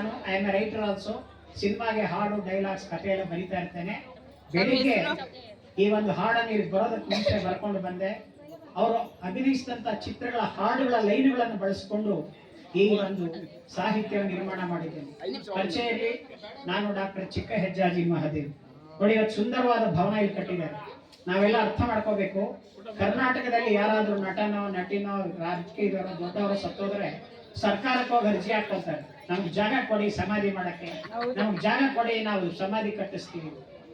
ನಾನು I am a writer also ಸಿನಿಮಾಗೆ ಹಾಡು ಡೈಲಾಗ್ಸ್ ಕಥೆ ಎಲ್ಲ ಬರೀತಾ ಇರ್ತೇನೆ. ಬೆಳಿಗ್ಗೆ ಈ ಒಂದು ಹಾಡನ್ನು ಇಲ್ಲಿ ಬರೋದಕ್ಕೆ ಮುಂಚೆ ಬರ್ಕೊಂಡು ಬಂದೆ. ಅವರು ಅಭಿನಯಿಸಿದಂತ ಚಿತ್ರಗಳ ಹಾಡುಗಳ ಲೈನ್ಗಳನ್ನು ಬಳಸಿಕೊಂಡು ಈ ಒಂದು ಸಾಹಿತ್ಯ ನಿರ್ಮಾಣ ಮಾಡಿದ್ದೇನೆ. ಪರಿಚಯಲ್ಲಿ ನಾನು ಡಾಕ್ಟರ್ ಚಿಕ್ಕ ಹೆಜ್ಜಾಜಿ ಮಹದೇವ್. ನೋಡಿ ಇವತ್ತು ಸುಂದರವಾದ ಭವನ ಇಲ್ಲಿ ಕಟ್ಟಿದ್ದಾರೆ. ನಾವೆಲ್ಲ ಅರ್ಥ ಮಾಡ್ಕೋಬೇಕು. ಕರ್ನಾಟಕದಲ್ಲಿ ಯಾರಾದ್ರೂ ನಟನೋ ನಟಿನೋ ರಾಜಕೀಯ ದೊಡ್ಡವರು ಸತ್ತೋದ್ರೆ ಸರ್ಕಾರಕ್ಕೆ ಹೋಗಿ ಅರ್ಜಿ ಹಾಕೊಳ್ತಾರೆ ನಮ್ಗೆ ಜಾಗ ಕೊಡಿ ಸಮಾಧಿ ಮಾಡಕ್ಕೆ. ನಮ್ಗೆ ಜಾಗ ಕೊಡಿ ನಾವು ಸಮಾಧಿ ಕಟ್ಟಿಸ್ತೀವಿ.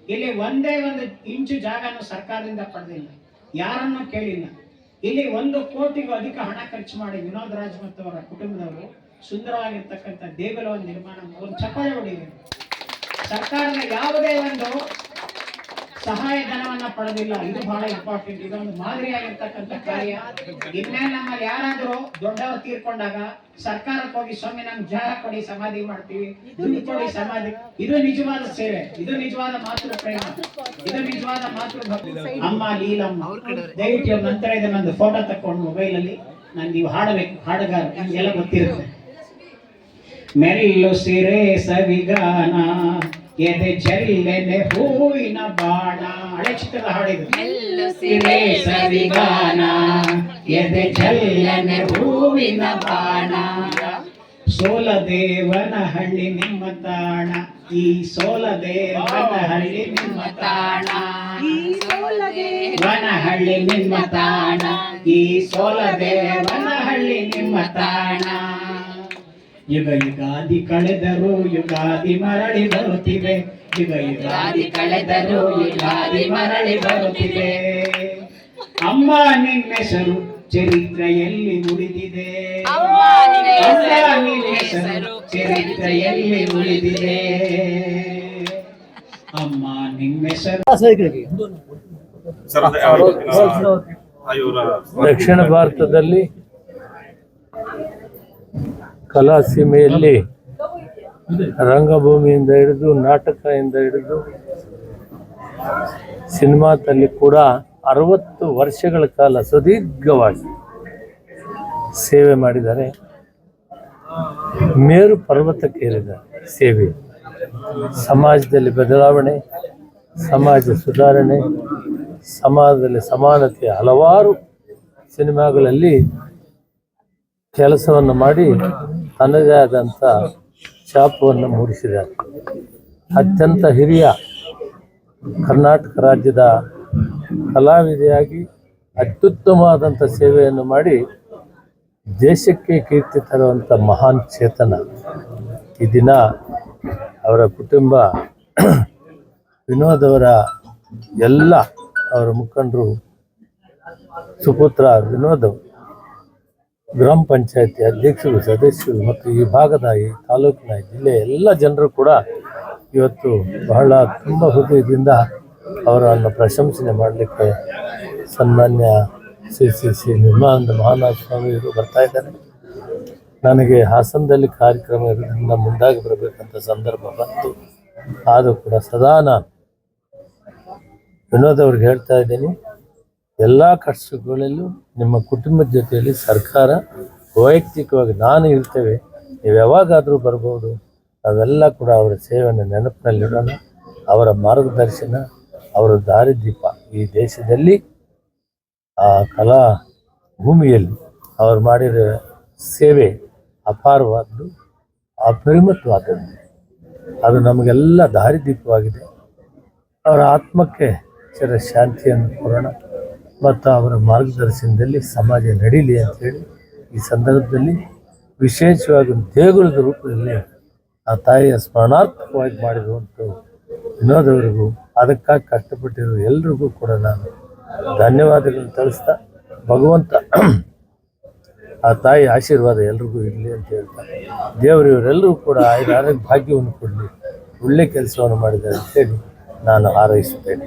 ಇಲ್ಲಿ ಒಂದೇ ಒಂದು ಇಂಚು ಜಾಗನು ಸರ್ಕಾರದಿಂದ ಪಡೆದಿಲ್ಲ. ಯಾರನ್ನು ಕೇಳಿಲ್ಲ. ಇಲ್ಲಿ ಒಂದು ಕೋಟಿಗೂ ಅಧಿಕ ಹಣ ಖರ್ಚು ಮಾಡಿ ವಿನೋದ್ ರಾಜ್ ಮತ್ತು ಅವರ ಕುಟುಂಬದವರು ಸುಂದರವಾಗಿರ್ತಕ್ಕಂಥ ದೇಗುಲವನ್ನು ನಿರ್ಮಾಣ ಮಾಡಿ- ಒಂದು ಚಪ್ಪಾಳೆ ಹೊಡಿಬೇಕು ಸರ್ಕಾರದ ಯಾವುದೇ ಒಂದು ಸಹಾಯಧನವನ್ನ ಪಡೆದಿಲ್ಲ. ಇದು ಬಹಳ ಇಂಪಾರ್ಟೆಂಟ್ ಇದೊಂದು ಮಾದರಿಯಾಗಿರ್ತಕ್ಕಂಥ ಕಾರ್ಯ. ಇನ್ಮೇಲೆ ನಮ್ಮಲ್ಲಿ ಯಾರಾದ್ರೂ ದೊಡ್ಡವರು ತೀರ್ಕೊಂಡಾಗ ಸರ್ಕಾರಕ್ಕೆ ಹೋಗಿ ಸ್ವಾಮಿ ನಮ್ಗೆ ಜಾರ ಕೊಡಿ ಸಮಾಧಿ ಮಾಡ್ತೀವಿ. ದುಡ್ಡು ಕೊಡಿ ಸಮಾಧಿ. ಇದು ನಿಜವಾದ ಸೇವೆ. ಇದು ನಿಜವಾದ ಮಾತೃ ಪ್ರೇಮ. ಇದು ನಿಜವಾದ ಮಾತೃ ಭಕ್ತಿ. ಅಮ್ಮ ಲೀಲಮ್ಮ ದಯವಿಟ್ಟು ನಂತರ ನಂತರ ನಂದು ಫೋಟೋ ತಕೊಂಡು ಮೊಬೈಲ್ ಅಲ್ಲಿ. ನಾನು ನೀವು ಹಾಡಬೇಕು. ಹಾಡುಗಾರ. ನಿಮ್ಗೆಲ್ಲ ಗೊತ್ತಿರುತ್ತೆ. ಮೆಲ್ಲು ಸಿರೆ ಸವಿಗಾನ. ಎದೆ ಜಲ್ಲೆನೆ ಹೂವಿನ ಬಾಣ? ಹಳೆ ಚಿತ್ರದ ಹಾಡಿದು ಸಿರೆ ಸವಿಗಾನ ಎದೆ ಜಲ್ಲೆನೆ ಹೂವಿನ ಬಾಣ. ಸೋಲದೇವನ ಹಳ್ಳಿ ನಿಮ್ಮ ತಾಣ. ಈ ಸೋಲದೇವನ ಹಳ್ಳಿ ನಿಮ್ಮ ತಾಣ. ವನಹಳ್ಳಿ ನಿಮ್ಮ ತಾಣ. ಈ ಸೋಲದೇವನ ಹಳ್ಳಿ ನಿಮ್ಮ ತಾಣ. ಯುಗ ಯುಗಾದಿ ಕಳೆದರು ಯುಗಾದಿ ಮರಳಿ ಬರುತ್ತಿವೆ. ಯುಗ ಯುಗಾದಿ ಕಳೆದರು ಯುಗಾದಿ ಮರಳಿ ಬರುತ್ತಿದೆ ಅಮ್ಮ ನಿನ್ನೆಸರು ಚರಿತ್ರೆಯಲ್ಲಿ ಉಳಿದಿದೆ ನಿನ್ನೆಸರು ಚರಿತ್ರೆಯಲ್ಲಿ ಉಳಿದಿದೆ ಅಮ್ಮ ನಿನ್ನೆಸರು ದಕ್ಷಿಣ ಭಾರತದಲ್ಲಿ ಕಲಾ ಸೀಮೆಯಲ್ಲಿ ರಂಗಭೂಮಿಯಿಂದ ಹಿಡಿದು ನಾಟಕದಿಂದ ಹಿಡಿದು ಸಿನಿಮಾದಲ್ಲಿ ಕೂಡ ಅರವತ್ತು ವರ್ಷಗಳ ಕಾಲ ಸುದೀರ್ಘವಾಗಿ ಸೇವೆ ಮಾಡಿದ್ದಾರೆ. ಮೇರು ಪರ್ವತಕ್ಕೇರಿದ ಸೇವೆ. ಸಮಾಜದಲ್ಲಿ ಬದಲಾವಣೆ, ಸಮಾಜ ಸುಧಾರಣೆ, ಸಮಾಜದಲ್ಲಿ ಸಮಾನತೆ ಹಲವಾರು ಸಿನಿಮಾಗಳಲ್ಲಿ ಕೆಲಸವನ್ನು ಮಾಡಿ ತನ್ನದೇ ಆದಂಥ ಶಾಪವನ್ನು ಮೂಡಿಸಿದ್ದಾರೆ. ಅತ್ಯಂತ ಹಿರಿಯ ಕರ್ನಾಟಕ ರಾಜ್ಯದ ಕಲಾವಿದೆಯಾಗಿ ಅತ್ಯುತ್ತಮವಾದಂಥ ಸೇವೆಯನ್ನು ಮಾಡಿ ದೇಶಕ್ಕೆ ಕೀರ್ತಿ ತರುವಂಥ ಮಹಾನ್ ಚೇತನ. ಈ ದಿನ ಅವರ ಕುಟುಂಬ ವಿನೋದ್ ಅವರ ಎಲ್ಲ ಅವರ ಮುಖಂಡರು, ಸುಪುತ್ರ ವಿನೋದ್ ಗ್ರಾಮ ಪಂಚಾಯತಿ ಅಧ್ಯಕ್ಷರು, ಸದಸ್ಯರು ಮತ್ತು ಈ ಭಾಗದ ಈ ತಾಲೂಕಿನ ಜಿಲ್ಲೆಯ ಎಲ್ಲ ಜನರು ಕೂಡ ಇವತ್ತು ಬಹಳ ತುಂಬ ಹೃದಯದಿಂದ ಅವರನ್ನು ಪ್ರಶಂಸನೆ ಮಾಡಲಿಕ್ಕೆ ಸನ್ಮಾನ್ಯ ಶ್ರೀ ಶ್ರೀ ಶ್ರೀ ನಿರ್ಮಾನಂದ ಮಹಾನಾಥ ಸ್ವಾಮಿಯವರು ಬರ್ತಾ ಇದ್ದಾರೆ. ನನಗೆ ಹಾಸನದಲ್ಲಿ ಕಾರ್ಯಕ್ರಮ ಇರೋದ್ರಿಂದ ಮುಂದಾಗಿ ಬರಬೇಕಂತ ಸಂದರ್ಭ ಬಂತು. ಆದರೂ ಕೂಡ ಸದಾ ನಾನು ವಿನೋದ್ ಅವ್ರಿಗೆ ಹೇಳ್ತಾ ಇದ್ದೀನಿ. ಎಲ್ಲ ಕಷ್ಟಗಳಲ್ಲೂ ನಿಮ್ಮ ಕುಟುಂಬದ ಜೊತೆಯಲ್ಲಿ ಸರ್ಕಾರ ವೈಯಕ್ತಿಕವಾಗಿ ನಾನು ಇರ್ತೇವೆ, ನೀವು ಯಾವಾಗಾದರೂ ಬರ್ಬೋದು. ಅವೆಲ್ಲ ಕೂಡ ಅವರ ಸೇವೆಯನ್ನು ನೆನಪಿನಲ್ಲಿಡೋಣ. ಅವರ ಮಾರ್ಗದರ್ಶನ, ಅವರ ದಾರಿದೀಪ ಈ ದೇಶದಲ್ಲಿ, ಆ ಕಲಾ ಭೂಮಿಯಲ್ಲಿ ಅವರು ಮಾಡಿರೋ ಸೇವೆ ಅಪಾರವಾದ್ದು, ಅಪರಿಮಿತವಾದದ್ದು. ಅದು ನಮಗೆಲ್ಲ ದಾರಿದೀಪವಾಗಿದೆ. ಅವರ ಆತ್ಮಕ್ಕೆ ಚಿರ ಶಾಂತಿಯನ್ನು ಕೊಡೋಣ. ಮತ್ತು ಅವರ ಮಾರ್ಗದರ್ಶನದಲ್ಲಿ ಸಮಾಜ ನಡೀಲಿ ಅಂತೇಳಿ ಈ ಸಂದರ್ಭದಲ್ಲಿ ವಿಶೇಷವಾಗಿ ದೇಗುಲದ ರೂಪದಲ್ಲಿ ಆ ತಾಯಿಯ ಸ್ಮರಣಾರ್ಥಕವಾಗಿ ಮಾಡಿರುವಂಥ ವಿನೋದವರಿಗೂ ಅದಕ್ಕಾಗಿ ಕಷ್ಟಪಟ್ಟಿರೋ ಎಲ್ರಿಗೂ ಕೂಡ ನಾನು ಧನ್ಯವಾದಗಳನ್ನು ತಿಳಿಸ್ತಾ ಭಗವಂತ ಆ ತಾಯಿ ಆಶೀರ್ವಾದ ಎಲ್ರಿಗೂ ಇರಲಿ ಅಂತ ಹೇಳ್ತಾರೆ ದೇವರು ಇವರೆಲ್ಲರೂ ಕೂಡ ಆರೋಗ್ಯ ಭಾಗ್ಯವನ್ನು ಕೊಡಲಿ ಒಳ್ಳೆ ಕೆಲಸವನ್ನು ಮಾಡಿದ್ದಾರೆ ಅಂತೇಳಿ ನಾನು ಹಾರೈಸುತ್ತೇನೆ.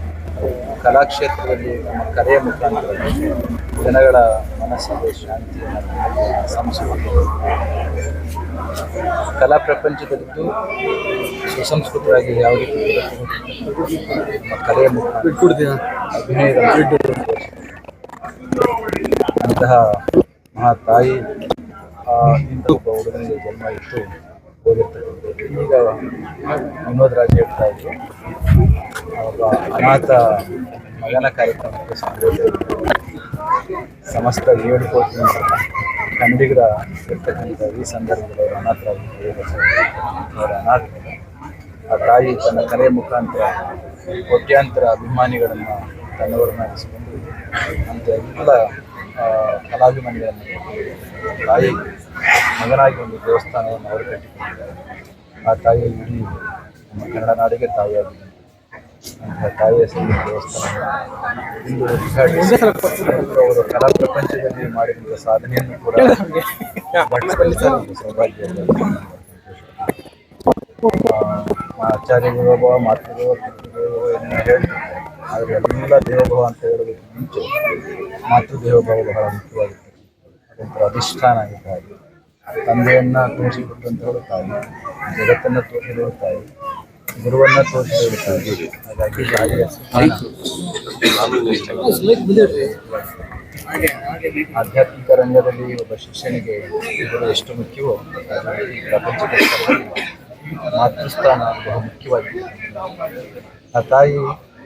ಕಲಾಕ್ಷೇತ್ರದಲ್ಲಿ ನಮ್ಮ ಕಲೆಯ ಮುಖಾಂತರ ಜನಗಳ ಮನಸ್ಸಿಗೆ ಶಾಂತಿಯನ್ನು ಸಂಸ್ಕೃತಿ ಕಲಾ ಪ್ರಪಂಚದಲ್ಲಿದ್ದು ಸುಸಂಸ್ಕೃತವಾಗಿ ಯಾವ ರೀತಿ ನಮ್ಮ ಕಲೆಯ ಮುಖಾಂತರ ಅಭಿನಯದ ಅಂತಹ ಮಹಾ ತಾಯಿ ಆ, ಇಂಥ ಒಬ್ಬ ಹುಡುಗನಿಗೆ ಜನ್ಮ ಇಟ್ಟು ಹೋಗಿರ್ತಕ್ಕಂಥದ್ದು ಈಗ ವಿನೋದ್ ರಾಜ್ ಹೇಳ್ತಾ ಇದ್ರು. ಒಬ್ಬ ಅನಾಥ ಮಗನ ಕಾರ್ಯಕ್ರಮಕ್ಕೆ ಸಮಸ್ತ ಏಳು ಕೋಟಿ ಕನ್ನಡಿಗರ ಇರ್ತಕ್ಕಂಥ ಈ ಸಂದರ್ಭದಲ್ಲಿ ಅವರು ಅನಾಥರಾಗಿ ಅವರ ಅನಾಥ. ಆ ತಾಯಿ ತನ್ನ ಕಲೆ ಮುಖಾಂತರ, ಕೋಟ್ಯಾಂತರ ಅಭಿಮಾನಿಗಳನ್ನು ತನ್ನವರನ್ನಾಗಿಸಿಕೊಂಡು ಅಂತ ಎಲ್ಲ ಕಲಾಭಿಮಾನಿಗಳನ್ನು ತಾಯಿ ಮಗನಾಗಿ ಒಂದು ದೇವಸ್ಥಾನವನ್ನು ಅವರು ಕಟ್ಟಿಕೊಂಡಿದ್ದಾರೆ. ಆ ತಾಯಿ ಇಡೀ ನಮ್ಮ ಕನ್ನಡ ನಾಡಿಗೆ ತಾಯಿಯಾಗಿದೆ ಅಂತಹ ತಾಯಿಯ ಹೆಸರಿನ ದೇವಸ್ಥಾನ ಇಂದು ಅವರು ಕಲಾ ಪ್ರಪಂಚದಲ್ಲಿ ಮಾಡಿದಂಥ ಸಾಧನೆಯನ್ನು ಕೂಡ ಸೌಭಾಗ್ಯ ಆಚಾರ್ಯ ದೇವೋಭವ, ಮಾತೃದೇವ, ಪಿತೃದೇವೋಭವ ಎಂದು ಹೇಳ್ತಾರೆ. ಆದರೆ ಎಲ್ಲ ದೇವೋಭವ ಅಂತ ಹೇಳೋದಕ್ಕೆ ಮುಂಚೆ ಮಾತೃದೇವೋಭವ ಬಹಳ ಮುಖ್ಯವಾಗಿತ್ತು. ಅದೊಂಥರ ಅಧಿಷ್ಠಾನ ಆಗಿದೆ ತಂದೆಯನ್ನ ತೋರಿಸಿಕೊಟ್ಟಂತಹ ತಾಯಿ ಜಗತ್ತನ್ನ ತೋರಿಸಿರುವ ತಾಯಿ ಗುರುವನ್ನ ತೋರಿಸಿರುವ ತಾಯಿ. ಹಾಗಾಗಿ ಆಧ್ಯಾತ್ಮಿಕ ರಂಗದಲ್ಲಿ ಒಬ್ಬ ಶಿಕ್ಷಣಿಗೆ ಗುರು ಎಷ್ಟು ಮುಖ್ಯವೋ ಪ್ರಪಂಚದ ಮಾತೃಸ್ಥಾನ ಬಹು ಮುಖ್ಯವಾಗಿದೆ. ಆ ತಾಯಿ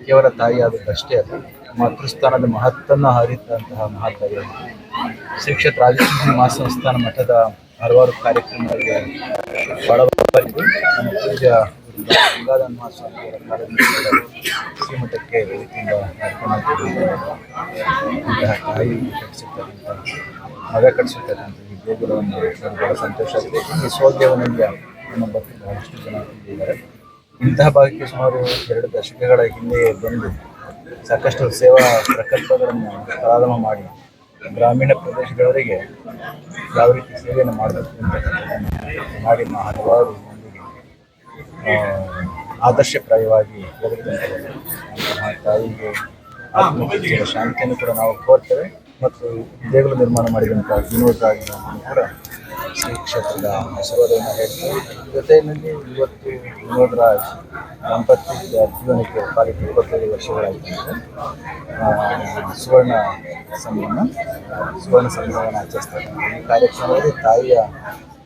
ಕೇವಲ ತಾಯಿ ಆದದ್ದಷ್ಟೇ ಅಲ್ಲ ಮಾತೃಸ್ಥಾನದ ಮಹತ್ತನ್ನು ಹರಿತಂತಹ ಮಹಾತಾಯಿ ಶ್ರೀ ಕ್ಷೇತ್ರ ರಾಜಕೃಷ್ಣ ಮಹಾಸಂಸ್ಥಾನ ಮಠದ ಹಲವಾರು ಕಾರ್ಯಕ್ರಮಗಳಿಗೆ ಒಳಬರಿದ್ದು ನಮ್ಮ ಪೂಜಾ ಗಂಗಾಧನ್ ಮಹಾಸ್ವಾಮಿಯವರ ಕಾರ್ಯಕ್ರಮಗಳು ಶ್ರೀಮಠಕ್ಕೆ ಇಂತಹ ತಾಯಿ ಮಗ ಕಟ್ಟಿಸಿರ್ತಕ್ಕಂಥ ಈ ದೇಗುಲವನ್ನು ನಾನು ಬಹಳ ಸಂತೋಷ ಆಗಿದೆ. ಈ ಸೋಗ್ಯವನಿಗೆ ನಮ್ಮ ಭಕ್ತರು ಬಹಳಷ್ಟು ಜನ ಇದ್ದಾರೆ. ಇಂತಹ ಭಾಗಕ್ಕೆ ಸುಮಾರು ಎರಡು ದಶಕಗಳ ಹಿಂದೆ ಬಂದು ಸಾಕಷ್ಟು ಸೇವಾ ಪ್ರಕಲ್ಪಗಳನ್ನು ಪ್ರಾರಂಭ ಮಾಡಿ ಗ್ರಾಮೀಣ ಪ್ರದೇಶದವರಿಗೆ ಯಾವ ರೀತಿ ಸೇವೆಯನ್ನು ಮಾಡಬೇಕು ಅಂತ ಮಾಡಿ ಹಲವಾರು ಆ, ಆದರ್ಶಪ್ರಾಯವಾಗಿ ಅಂತಹ ತಾಯಿಗೆ ಆತ್ಮಹತ್ಯೆಯ ಶಾಂತಿಯನ್ನು ಕೂಡ ನಾವು ಕೋರ್ತೇವೆ ಮತ್ತು ದೇಗುಲ ನಿರ್ಮಾಣ ಮಾಡಿದಂಥ ವಿನೋದ ಕೂಡ ಶ್ರೀ ಕ್ಷೇತ್ರದ ಆಶೀರ್ವಾದವನ್ನು ಹೇಳ್ತೀವಿ ಜೊತೆಯಲ್ಲಿ ಇವತ್ತು ವಿನೋದ್ ರಾಜ್ ದಾಂಪತ್ಯ ಜೀವನಕ್ಕೆ ಪಾಲಿಕೆ ಇಪ್ಪತ್ತೈದು ವರ್ಷಗಳಾಯಿತು. ಸುವರ್ಣ ಸಂಭ್ರಮ ಸುವರ್ಣ ಸಂಭ್ರಮವನ್ನು ಆಚರಿಸ್ತಾರೆ ಈ ಕಾರ್ಯಕ್ರಮದಲ್ಲಿ ತಾಯಿಯ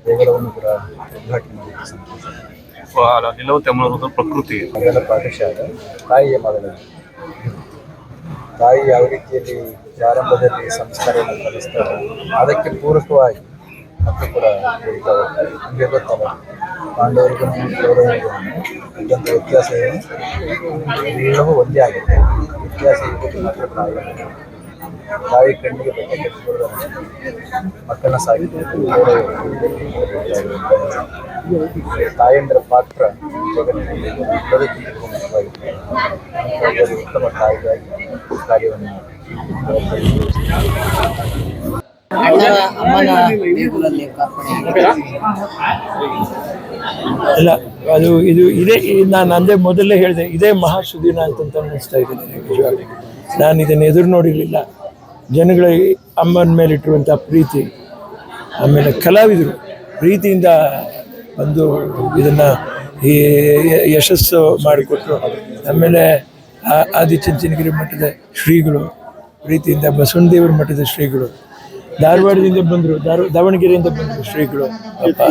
ದೇಗುಲವನ್ನು ಕೂಡ ಉದ್ಘಾಟನೆ ಮಾಡಿದ್ದು ಸಂತೋಷ. ನಿಲವು ಪ್ರಕೃತಿ. ಮೊದಲ ಪಾಠಶಾಲೆ. ತಾಯಿಯ ಮೊದಲ ತಾಯಿ ಯಾವ ರೀತಿಯಲ್ಲಿ ಪ್ರಾರಂಭದಲ್ಲಿ ಸಂಸ್ಕಾರವನ್ನು ಕಲಿಸ್ತಾರೆ ಅದಕ್ಕೆ ಪೂರಕವಾಗಿ ಮಕ್ಕಳು ಕೂಡ ಬೆಳೀತಾ ಹೋಗ್ತಾರೆ ನಿಮಗೆ ಗೊತ್ತಲ್ಲ ಪಾಂಡವರಿಗೂ ಕೌರವರಿಗೂ ಇದ್ದಂಥ ವ್ಯತ್ಯಾಸ ಏನು ಎಲ್ಲವೂ ಒಂದೇ ಆಗುತ್ತೆ ವ್ಯತ್ಯಾಸ ಇರುವುದು ಮಾತ್ರ ತಾಯಿ ತಾಯಿ ಕಣ್ಣಿಗೆ ಬಟ್ಟೆ ಕಟ್ಟಿಕೊಳ್ಳೋದು ಮಕ್ಕಳನ್ನ ಸಾಕಿದ್ದು ತಾಯಂದ್ರ ಪಾತ್ರ ಜಗತ್ತಿನಲ್ಲಿ ಎಲ್ಲದಕ್ಕಿಂತ ಮುಖ್ಯವಾಗಿದೆ ಅಂಥದ್ದೊಂದು ಉತ್ತಮ ತಾಯಿಗಾಗಿ ಕಾರ್ಯವನ್ನು ಇಲ್ಲ ಅದು ಇದು ಇದೇ, ನಾನು ಅಂದೇ ಮೊದಲೇ ಹೇಳಿದೆ, ಇದೇ ಮಹಾಶುದಿನ ಅಂತ ಅನ್ನಿಸ್ತಾ ಇದೆ ನಿಜವಾಗ್ಲೂ. ನಾನು ಇದನ್ನು ಎದುರು ನೋಡಿರಲಿಲ್ಲ ಜನಗಳ ಅಮ್ಮನ ಮೇಲೆ ಇಟ್ಟಿರುವಂಥ ಪ್ರೀತಿ, ಆಮೇಲೆ ಕಲಾವಿದರು ಪ್ರೀತಿಯಿಂದ ಒಂದು ಇದನ್ನು ಈ ಯಶಸ್ಸು ಮಾಡಿಕೊಟ್ರು. ಆಮೇಲೆ ಆದಿಚುಂಚನಗಿರಿ ಮಠದ ಶ್ರೀಗಳು, ಪ್ರೀತಿಯಿಂದ ಬಸವನದೇವರ ಮಠದ ಶ್ರೀಗಳು ಧಾರವಾಡದಿಂದ ಬಂದರು, ಧಾರ, ದಾವಣಗೆರೆಯಿಂದ ಬಂದರು ಶ್ರೀಗಳು. ಅಪ್ಪ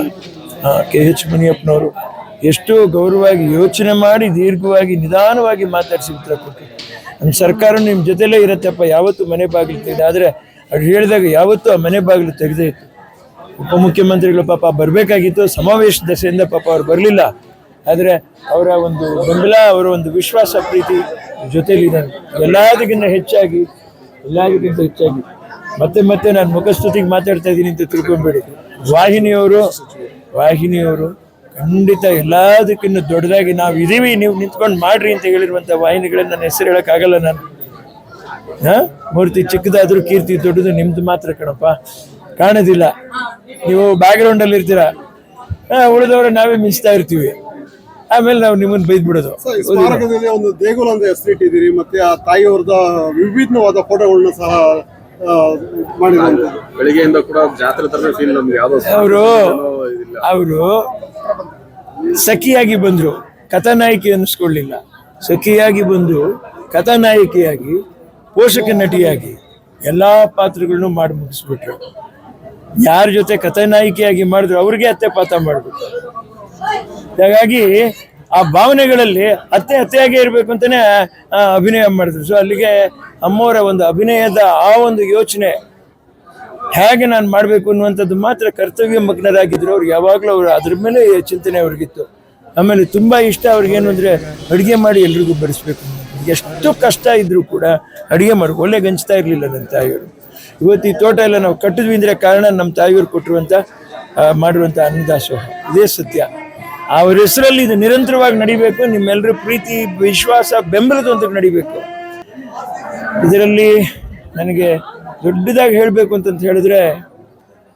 ಕೆ ಎಚ್ ಮುನಿಯಪ್ಪನವರು ಎಷ್ಟೋ ಗೌರವವಾಗಿ ಯೋಚನೆ ಮಾಡಿ ದೀರ್ಘವಾಗಿ ನಿಧಾನವಾಗಿ ಮಾತಾಡಿಸಿ ಉತ್ತರ ಕೊಟ್ಟರು ನಮ್ಮ ಸರ್ಕಾರ ನಿಮ್ಮ ಜೊತೆಲೇ ಇರತ್ತಪ್ಪ, ಯಾವತ್ತೂ ಮನೆ ಬಾಗಿಲು ತೆಗೆದು, ಆದರೆ ಅವ್ರು ಹೇಳಿದಾಗ ಯಾವತ್ತೂ ಆ ಮನೆ ಬಾಗಿಲು ತೆಗೆದೇ ಇತ್ತು ಉಪಮುಖ್ಯಮಂತ್ರಿಗಳು ಪಾಪ ಬರಬೇಕಾಗಿತ್ತು, ಸಮಾವೇಶ ದಶೆಯಿಂದ ಪಾಪ ಅವ್ರು ಬರಲಿಲ್ಲ. ಆದರೆ ಅವರ ಒಂದು ಬೆಂಬಲ, ಅವರ ಒಂದು ವಿಶ್ವಾಸ, ಪ್ರೀತಿ ಜೊತೆಲಿದ್ದಾರೆ ಎಲ್ಲದಕ್ಕಿಂತ ಹೆಚ್ಚಾಗಿ ಎಲ್ಲದಕ್ಕಿಂತ ಹೆಚ್ಚಾಗಿ ಮತ್ತೆ ಮತ್ತೆ ನಾನು ಮುಖಸ್ತುತಿಗೆ ಮಾತಾಡ್ತಾ ಇದ್ದೀನಿ ಅಂತ ತಿಳ್ಕೊಂಬೇಡಿ. ವಾಹಿನಿಯವರು ವಾಹಿನಿಯವರು ಖಂಡಿತ ಎಲ್ಲದಕ್ಕಿಂತ ದೊಡ್ಡದಾಗಿ ನಾವು ಇದೀವಿ, ನೀವು ನಿಂತ್ಕೊಂಡು ಮಾಡ್ರಿ ಅಂತ ಹೇಳಿರುವಂಥ ವಾಹಿನಿಗಳನ್ನ ನನ್ನ ಹೆಸರು ಹೇಳೋಕ್ಕಾಗಲ್ಲ ನಾನು. ಹಾ? ಮೂರ್ತಿ ಚಿಕ್ಕದಾದ್ರೂ ಕೀರ್ತಿ ದೊಡ್ಡದು ನಿಮ್ದು ಮಾತ್ರ ಕಣಪ್ಪ. ಕಾಣೋದಿಲ್ಲ. ನೀವು ಬ್ಯಾಕ್ಗ್ರೌಂಡ್ ಅಲ್ಲಿ ಇರ್ತೀರಾ? ಉಳಿದವ್ರ ನಾವೇ ಮಿಂಚ್ತಾ ಇರ್ತೀವಿ. ಆಮೇಲೆ ನಾವು ನಿಮ್ಮನ್ನ ಬೈದ್ಬಿಡೋದು. ಒಂದು ದೇಗುಲ ಅಂತ ಹೆಸರಿಟ್ಟಿದ್ದೀರಿ, ಮತ್ತೆ ಆ ತಾಯಿಯವ್ರದ ವಿಭಿನ್ನವಾದ ಫೋಟೋಗಳನ್ನ ಸಹ ಮಾಡಿರುವಂಥದ್ದು ಬೆಳಿಗ್ಗೆಯಿಂದ ಕೂಡ ಜಾತ್ರೆ ತರ ಫೀಲ್ ನಮ್ಗೆ ಯಾವ್ದೋ ಅವರು ಅವರು ಸಖಿಯಾಗಿ ಬಂದ್ರು ಕಥಾನಾಯಕಿ ಅನ್ನಿಸ್ಕೊಳ್ಳಿಲ್ಲ. ಸಖಿಯಾಗಿ ಬಂದು ಕಥಾನಾಯಕಿಯಾಗಿ ಪೋಷಕ ನಟಿಯಾಗಿ ಎಲ್ಲಾ ಪಾತ್ರಗಳನ್ನು ಮಾಡಿ ಮುಗಿಸ್ಬಿಟ್ರು. ಯಾರ ಜೊತೆ ಕಥಾನಾಯಕಿಯಾಗಿ ಮಾಡಿದ್ರು ಅವ್ರಿಗೆ ಅತ್ತೆ ಪಾತ್ರ ಮಾಡ್ಬಿಟ್ರು. ಹಾಗಾಗಿ ಆ ಭಾವನೆಗಳಲ್ಲಿ ಅತ್ತೆ ಅತ್ತೆಯಾಗಿ ಇರಬೇಕು ಅಂತಾನೆ ಅಭಿನಯ ಮಾಡಿದ್ರು. ಸೊ ಅಲ್ಲಿಗೆ ಅಮ್ಮವರ ಒಂದು ಅಭಿನಯದ ಆ ಒಂದು ಯೋಚನೆ ಹೇಗೆ ನಾನು ಮಾಡಬೇಕು ಅನ್ನುವಂಥದ್ದು ಮಾತ್ರ ಕರ್ತವ್ಯ ಮಗ್ನರಾಗಿದ್ರು ಅವ್ರು, ಯಾವಾಗಲೂ ಅವರು ಅದ್ರ ಮೇಲೆ ಚಿಂತನೆ ಅವ್ರಿಗಿತ್ತು. ಆಮೇಲೆ ತುಂಬ ಇಷ್ಟ ಅವ್ರಿಗೇನು ಅಂದರೆ ಅಡುಗೆ ಮಾಡಿ ಎಲ್ರಿಗೂ ಬರೆಸ್ಬೇಕು ಎಷ್ಟು ಕಷ್ಟ ಇದ್ದರೂ ಕೂಡ ಅಡುಗೆ ಮಾಡಿ, ಒಳ್ಳೆ ಗಂಚ್ತಾ ಇರಲಿಲ್ಲ ನನ್ನ ತಾಯಿಯವರು. ಇವತ್ತು ಈ ತೋಟ ಎಲ್ಲ ನಾವು ಕಟ್ಟಿದ್ವಿ ಅಂದರೆ ಕಾರಣ ನಮ್ಮ ತಾಯಿಯವರು ಕೊಟ್ಟಿರುವಂಥ ಮಾಡಿರುವಂಥ ಅನ್ನದಾಸೋಹ. ಇದೇ ಸತ್ಯ. ಅವ್ರ ಹೆಸರಲ್ಲಿ ಇದು ನಿರಂತರವಾಗಿ ನಡಿಬೇಕು ನಿಮ್ಮೆಲ್ಲರ ಪ್ರೀತಿ, ವಿಶ್ವಾಸ, ಬೆಂಬಲದೊಂದಿಗೆ ನಡಿಬೇಕು. ಇದರಲ್ಲಿ ನನಗೆ ದೊಡ್ಡದಾಗಿ ಹೇಳಬೇಕು ಅಂತಂತ ಹೇಳಿದ್ರೆ,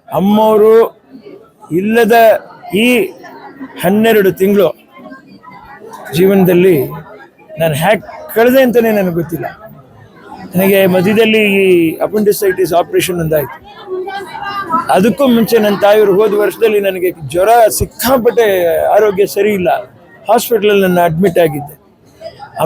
ಅಮ್ಮವರು ಇಲ್ಲದ ಈ ಹನ್ನೆರಡು ತಿಂಗಳು ಜೀವನದಲ್ಲಿ ನಾನು ಹ್ಯಾಕ್ ಕಳೆದೆ ಅಂತಲೇ ನನಗೆ ಗೊತ್ತಿಲ್ಲ. ನನಗೆ ಮಧ್ಯದಲ್ಲಿ ಈ ಅಪೆಂಡಿಸೈಟಿಸ್ ಆಪರೇಷನ್ ಒಂದಾಯಿತು. ಅದಕ್ಕೂ ಮುಂಚೆ ನನ್ನ ತಾಯಿಯವರು ಹೋದ ವರ್ಷದಲ್ಲಿ ನನಗೆ ಜ್ವರ ಸಿಕ್ಕಾಪಟ್ಟೆ ಆರೋಗ್ಯ ಸರಿ ಇಲ್ಲ. ಹಾಸ್ಪಿಟ್ಲಲ್ಲಿ ನನ್ನ ಅಡ್ಮಿಟ್ ಆಗಿದ್ದೆ. ಆ